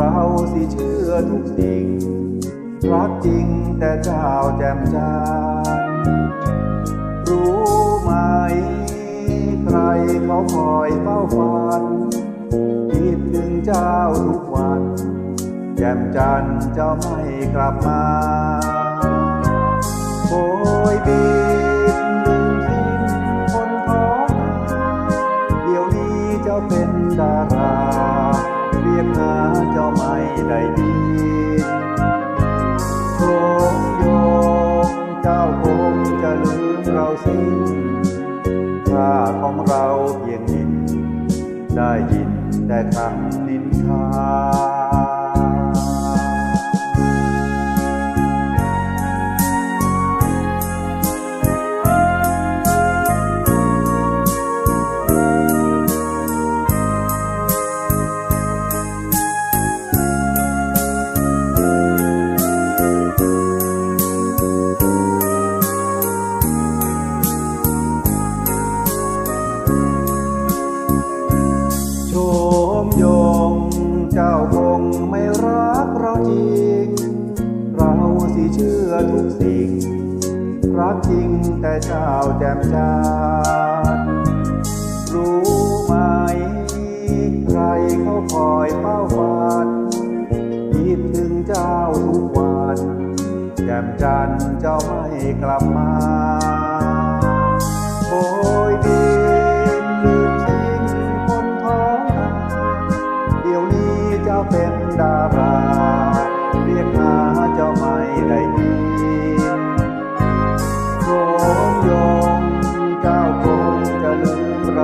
ราสิเชื่อทุกสิ่ง รักจริงแต่เจ้าแจ่มจานรู้ไหม ใครเขาคอยเฝ้าฝันคิดถึงเจ้าทุกวัน แจ่มจันเจ้าไม่กลับมาโอยบิ ได้ยินโคงโยงเจ้าคงจะลืมเราสิ้นค่าของเราเพียงนิดได้ยินแต่คำนินทา รักจริงแต่เจ้าแจ่มจานรู้ไหม ใครเขาคอยเฝ้าฝันคิดถึงเจ้าทุกวันแจ่มจันทร์เจ้าไม่กลับมาโอยบินลืมสิ้นคนท้องนาเดี๋ยวนี้เจ้าเป็นดารา เรียกหาเจ้า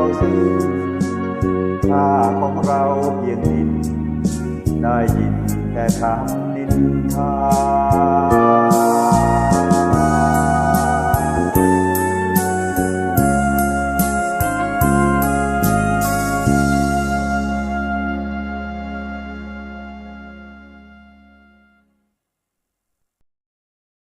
มเราสิ้นค่าของเราเพียงนิดได้ยินแต่คำนินทา